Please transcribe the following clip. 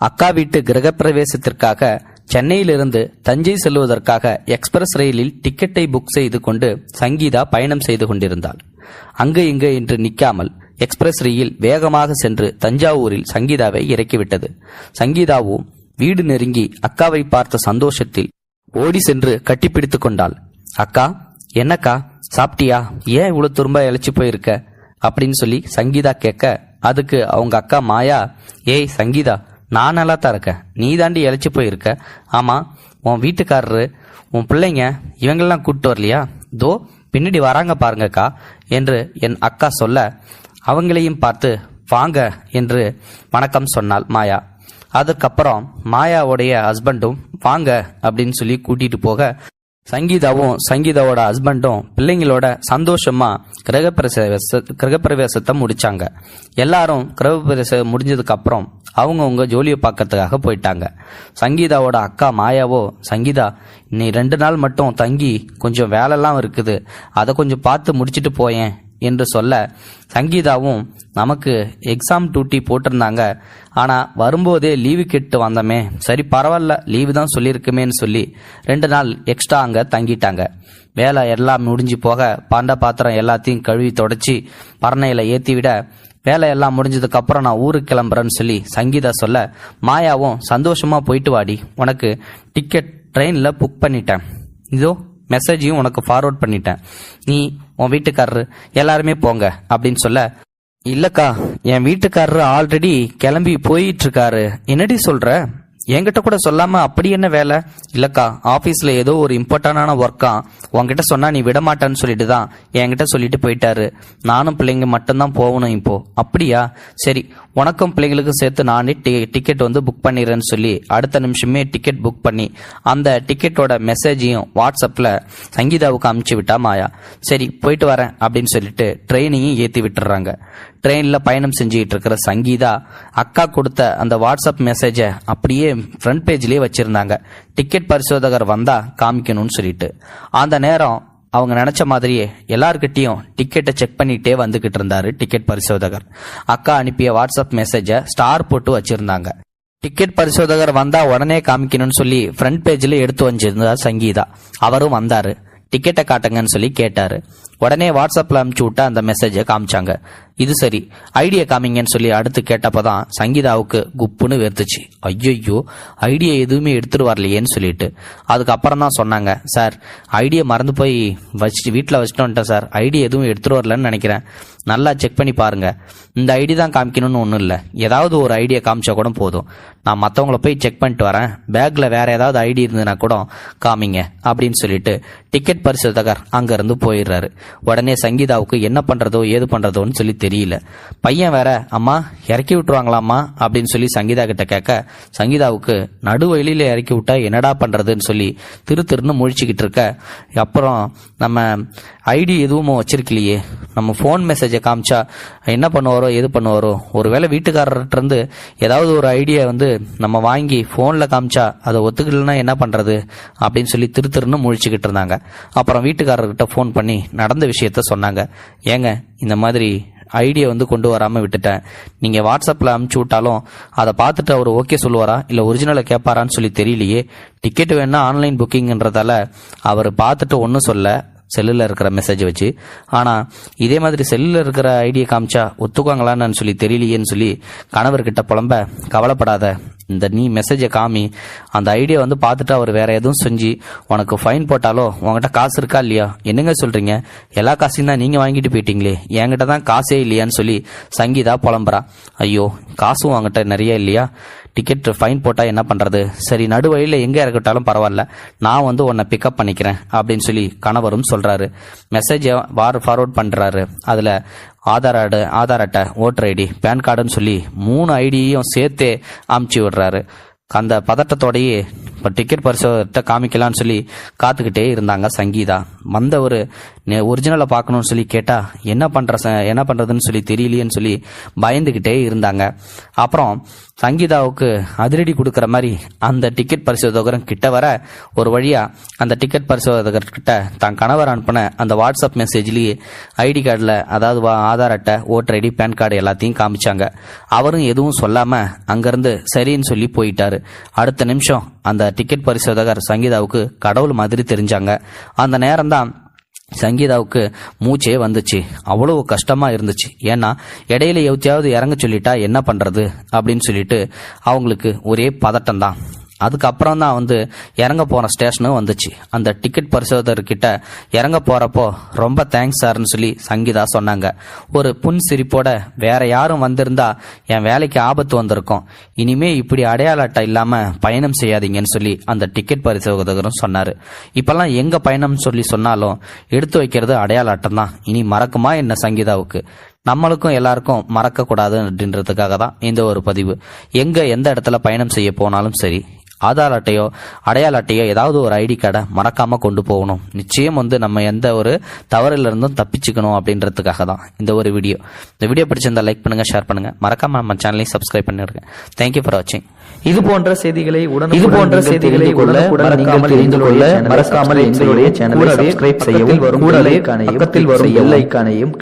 அக்கா வீட்டு கிரகப்பிரவேசத்திற்காக சென்னையிலிருந்து தஞ்சை செல்வதற்காக எக்ஸ்பிரஸ் ரயிலில் டிக்கெட்டை புக் செய்து கொண்டு சங்கீதா பயணம் செய்து கொண்டிருந்தாள். அங்கு இங்கு என்று நிற்காமல் எக்ஸ்பிரஸ் ரயில் வேகமாக சென்று தஞ்சாவூரில் சங்கீதாவை இறக்கிவிட்டது. சங்கீதாவும் வீடு நெருங்கி அக்காவை பார்த்த சந்தோஷத்தில் ஓடி சென்று கட்டிப்பிடித்துக் கொண்டாள். அக்கா என்னக்கா? சாப்பிட்டியா? ஏன் இவ்வளவு துரும்ப இழைச்சி போயிருக்க? அப்படின்னு சொல்லி சங்கீதா கேட்க அதுக்கு அவங்க அக்கா மாயா ஏய் சங்கீதா நான் நல்லா தான் இருக்கேன். நீ தாண்டி இழைச்சி போயிருக்க. ஆமாம் உன் வீட்டுக்காரரு உன் பிள்ளைங்க இவங்கெல்லாம் கூப்பிட்டு வரலையா? தோ பின்னாடி வராங்க பாருங்கக்கா என்று என் அக்கா சொல்ல அவங்களையும் பார்த்து வாங்க என்று வணக்கம் சொன்னாள் மாயா. அதுக்கப்புறம் மாயாவுடைய ஹஸ்பண்டும் வாங்க அப்படின்னு சொல்லி கூட்டிட்டு போக சங்கீதாவும் சங்கீதாவோட ஹஸ்பண்டும் பிள்ளைங்களோட சந்தோஷமா கிரகப்பிரவேச கிரகப்பிரவேசத்தை முடிச்சாங்க. எல்லாரும் கிரகப்பிரவேசம் முடிஞ்சதுக்கு அப்புறம் அவங்கவுங்க ஜோலியை பார்க்கறதுக்காக போயிட்டாங்க. சங்கீதாவோட அக்கா மாயாவோ சங்கீதா நீ ரெண்டு நாள் மட்டும் தங்கி கொஞ்சம் வேலைலாம் இருக்குது. அதை கொஞ்சம் பார்த்து முடிச்சுட்டு போயேன் என்று சொல்ல சங்கீதாவும் நமக்கு எக்ஸாம் டியூட்டி போட்டிருந்தாங்க. ஆனால் வரும்போதே லீவு கெட்டு வந்தோமே. சரி பரவாயில்ல லீவு தான் சொல்லியிருக்குமேன்னு சொல்லி ரெண்டு நாள் எக்ஸ்ட்ரா அங்கே தங்கிட்டாங்க. வேலை எல்லாம் முடிஞ்சு போக பாண்ட பாத்திரம் எல்லாத்தையும் கழுவி தொடச்சி பரணையில் ஏற்றி விட வேலை எல்லாம் முடிஞ்சதுக்கு அப்புறம் நான் ஊருக்கு கிளம்புறேன்னு சொல்லி சங்கீதா சொல்ல மாயாவும் சந்தோஷமா போயிட்டு வாடி. உனக்கு டிக்கெட் ட்ரெயினில் புக் பண்ணிட்டேன். இதோ மெசேஜையும் உனக்கு ஃபார்வர்ட் பண்ணிட்டேன். நீ உன் வீட்டுக்காரரு எல்லாருமே போங்க அப்படின்னு சொல்ல இல்லக்கா என் வீட்டுக்காரரு ஆல்ரெடி கிளம்பி போயிட்டு இருக்காரு. என்னடி சொல்ற? என்கிட்ட கூட சொல்லாம அப்படி என்ன வேலை? இல்லக்கா ஆபீஸ்ல ஏதோ ஒரு இம்பார்ட்டன்டான ஒர்க்கா உன்கிட்ட சொன்னா நீ விட மாட்டேன்னு சொல்லிட்டு தான் என்கிட்ட சொல்லிட்டு போயிட்டாரு. நானும் பிள்ளைங்க மட்டும்தான் போகணும் இப்போ. அப்படியா? சரி உனக்கும் பிள்ளைங்களுக்கும் சேர்த்து நானே டி- டிக்கெட் வந்து புக் பண்ணிடுறேன்னு சொல்லி அடுத்த நிமிஷமே டிக்கெட் புக் பண்ணி அந்த டிக்கெட்டோட மெசேஜையும் வாட்ஸ்அப்பில் சங்கீதாவுக்கு அமுச்சு விட்டா மாயா. சரி போயிட்டு வரேன் அப்படின்னு சொல்லிட்டு ட்ரெயினையும் ஏற்றி விட்டுறாங்க. ட்ரெயினில் பயணம் செஞ்சுக்கிட்டு இருக்கிற சங்கீதா அக்கா கொடுத்த அந்த வாட்ஸ்அப் மெசேஜை அப்படியே ஃப்ரண்ட் பேஜ்லேயே வச்சிருந்தாங்க. டிக்கெட் பரிசோதகர் வந்தா காமிக்கணும்னு சொல்லிட்டு. அந்த நேரம் அவங்க நினைச்ச மாதிரியே எல்லார்கிட்டையும் டிக்கெட்டை செக் பண்ணிட்டே வந்துகிட்டு இருந்தாரு டிக்கெட் பரிசோதகர். அக்கா அனுப்பிய வாட்ஸ்அப் மெசேஜை ஸ்டார் போட்டு வச்சிருந்தாங்க. டிக்கெட் பரிசோதகர் வந்தா உடனே காமிக்கணும்னு சொல்லி ஃப்ரண்ட் பேஜ்ல எடுத்து வச்சிருந்தா சங்கீதா. அவரும் வந்தாரு. டிக்கெட்டை காட்டுங்கன்னு சொல்லி கேட்டாரு. உடனே வாட்ஸ்அப்பில் அனுப்பிச்சு விட்ட அந்த மெசேஜை காமிச்சாங்க. இது சரி ஐடியா காமிங்கன்னு சொல்லி அடுத்து கேட்டப்பதான் சங்கீதாவுக்கு குப்புன்னு வெறுத்துச்சு. ஐயோ ஐடியா எதுவுமே எடுத்துட்டு வரலையேன்னு சொல்லிட்டு. அதுக்கப்புறம் தான் சொன்னாங்க சார் ஐடியா மறந்து போய் வச்சுட்டு வீட்டில் வச்சுட்டு வந்துட்டேன் சார். ஐடியா எதுவும் எடுத்துட்டு வரலன்னு நினைக்கிறேன். நல்லா செக் பண்ணி பாருங்க. இந்த ஐடி தான் காமிக்கணும்னு ஒன்றும் இல்லை. ஏதாவது ஒரு ஐடியா காமிச்சா கூட போதும். நான் மற்றவங்கள போய் செக் பண்ணிட்டு வரேன். பேக்கில் வேற ஏதாவது ஐடி இருந்ததுன்னா கூட காமிங்க அப்படின்னு சொல்லிட்டு டிக்கெட் பரிசோதகர் அங்கேருந்து போயிடுறாரு. உடனே சங்கீதாவுக்கு என்ன பண்றதோ ஏது பண்றதோன்னு சொல்லி தெரியல. பையன் வேற அம்மா இறக்கி விட்டுருவாங்களாம்மா? அப்படின்னு சொல்லி சங்கீதா கிட்ட கேட்க சங்கீதாவுக்கு நடு வழியில இறக்கி விட்டா என்னடா பண்றதுன்னு சொல்லி திரு திருன்னு முழிச்சுக்கிட்டு இருக்க. அப்புறம் நம்ம ஐடி எதுவும் வச்சிருக்கலையே. நம்ம ஃபோன் மெசேஜை காமிச்சா என்ன பண்ணுவாரோ எது பண்ணுவாரோ. ஒருவேளை வீட்டுக்காரர்கிட்டருந்து ஏதாவது ஒரு ஐடியா வந்து நம்ம வாங்கி ஃபோனில் காமிச்சா அதை ஒத்துக்கலன்னா என்ன பண்ணுறது அப்படின்னு சொல்லி திரு திருன்னு முழிச்சுக்கிட்டு இருந்தாங்க. அப்புறம் வீட்டுக்காரர்கிட்ட ஃபோன் பண்ணி நடந்த விஷயத்த சொன்னாங்க. ஏங்க இந்த மாதிரி ஐடியா வந்து கொண்டு வராமல் விட்டுட்டேன். நீங்கள் வாட்ஸ்அப்பில் அமுச்சு விட்டாலும் அதை பார்த்துட்டு அவர் ஓகே சொல்லுவாரா? இல்லை ஒரிஜினலை கேட்பாரான்னு சொல்லி தெரியலையே. டிக்கெட் வேணா ஆன்லைன் புக்கிங்ன்றதால அவர் பார்த்துட்டு ஒன்றும் சொல்ல செல்லில் இருக்கிற மெசேஜ் வச்சு. ஆனால் இதே மாதிரி செல்லில் இருக்கிற ஐடியை காமிச்சா ஒத்துக்குவாங்களான்னு சொல்லி தெரியலையேன்னு சொல்லி கணவர்கிட்ட புலம்ப கவலைப்படாத. இந்த நீ மெசேஜை காமி அந்த ஐடியா வந்து பார்த்துட்டு அவர் வேற எதுவும் செஞ்சு உனக்கு ஃபைன் போட்டாலோ உங்ககிட்ட காசு இருக்கா இல்லையா? என்னங்க சொல்றீங்க? எல்லா காசையும் தான் நீங்க வாங்கிட்டு போயிட்டீங்களே. என்கிட்ட தான் காசே இல்லையான்னு சொல்லி சங்கீதா புலம்புறா. ஐயோ காசும் உங்ககிட்ட நிறைய இல்லையா? டிக்கெட் ஃபைன் போட்டால் என்ன பண்ணுறது சரி நடுவழியில் எங்கே இறக்கட்டாலும் பரவாயில்ல. நான் வந்து உன்னை பிக்கப் பண்ணிக்கிறேன் அப்படின்னு சொல்லி கணவரும் சொல்கிறாரு மெசேஜை வார் ஃபார்வர்ட் பண்ணுறாரு அதில் ஆதார் அட்டை ஆதார் அட்டை ஓட்டர் ஐடி பேன் கார்டுன்னு சொல்லி மூணு ஐடியையும் சேர்த்தே அமுச்சு விடுறாரு. அந்த பதட்டத்தோடையே இப்போ டிக்கெட் பரிசோதத்தை காமிக்கலாம்னு சொல்லி காத்துக்கிட்டே இருந்தாங்க சங்கீதா. வந்த ஒரு ஒரிஜினலை பார்க்கணும்னு சொல்லி கேட்டால் என்ன பண்ணுற என்ன பண்ணுறதுன்னு சொல்லி தெரியலையேன்னு சொல்லி பயந்துக்கிட்டே இருந்தாங்க. அப்புறம் சங்கீதாவுக்கு அதிரடி கொடுக்குற மாதிரி அந்த டிக்கெட் பரிசோதகரும் கிட்ட வர ஒரு வழியாக அந்த டிக்கெட் பரிசோதகர்கிட்ட தான் கணவர் அனுப்பின அந்த வாட்ஸ்அப் மெசேஜ்லேயே ஐடி கார்டில் அதாவது வா- ஆதார் அட்டை ஓட்டர் ஐடி பேன் கார்டு எல்லாத்தையும் காமிச்சாங்க. அவரும் எதுவும் சொல்லாமல் அங்கேருந்து சரின்னு சொல்லி போயிட்டாரு. அடுத்த நிமிஷம் அந்த டிக்கெட் பரிசோதகர் சங்கீதாவுக்கு கடவுள் மாதிரி தெரிஞ்சாங்க. அந்த தான் சங்கீதாவுக்கு மூச்சே வந்துச்சு. அவ்வளவு கஷ்டமா இருந்துச்சு. ஏன்னா இடையில எவத்தையாவது இறங்க சொல்லிட்டா என்ன பண்றது? அப்படின்னு சொல்லிட்டு அவங்களுக்கு ஒரே பதட்டம் தான் அதுக்கப்புறம் தான் வந்து இறங்க போன ஸ்டேஷனும் வந்துச்சு. அந்த டிக்கெட் பரிசோதகர்கிட்ட இறங்க போறப்போ ரொம்ப தேங்க்ஸ் சார்னு சொல்லி சங்கீதா சொன்னாங்க. ஒரு புன் சிரிப்போட வேற யாரும் வந்திருந்தா என் வேலைக்கு ஆபத்து வந்திருக்கும். இனிமே இப்படி அடையாள அட்டை இல்லாம பயணம் செய்யாதீங்கன்னு சொல்லி அந்த டிக்கெட் பரிசோதகரும் சொன்னாரு. இப்பெல்லாம் எங்க பயணம் சொல்லி சொன்னாலும் எடுத்து வைக்கிறது அடையாள அட்டம் தான் இனி மறக்குமா என்ன சங்கீதாவுக்கு? நம்மளுக்கும் எல்லாருக்கும் மறக்கக்கூடாது அப்படின்றதுக்காக தான் இந்த ஒரு பதிவு. எங்க எந்த இடத்துல பயணம் செய்ய போனாலும் சரி ஆதார் அட்டையோ அடையாள அட்டையோ ஏதாவது ஒரு ஐடி கார்டை மறக்காம கொண்டு போகணும். நிச்சயம் வந்து நம்ம எந்த ஒரு தவறிலிருந்தும் தப்பிச்சுக்கணும் அப்படின்றதுக்காக தான் இந்த ஒரு வீடியோ. இந்த வீடியோ பிடிச்சிருந்தா லைக் பண்ணுங்க ஷேர் பண்ணுங்க. மறக்காம நம்ம சேனலையும் சப்ஸ்கிரைப் பண்ணிடுங்க தேங்க்யூ ஃபார் வாட்சிங் இது போன்ற செய்திகளை உடனுக்குடன் இது போன்ற செய்திகளை மறக்காமல் தெரிந்து கொள்ள மறக்காமல் எங்களுடைய சேனலை சப்ஸ்கிரைப் செய்யவும். வரும் ஐகானையும் பக்கத்தில் வரும். ஐகானையும்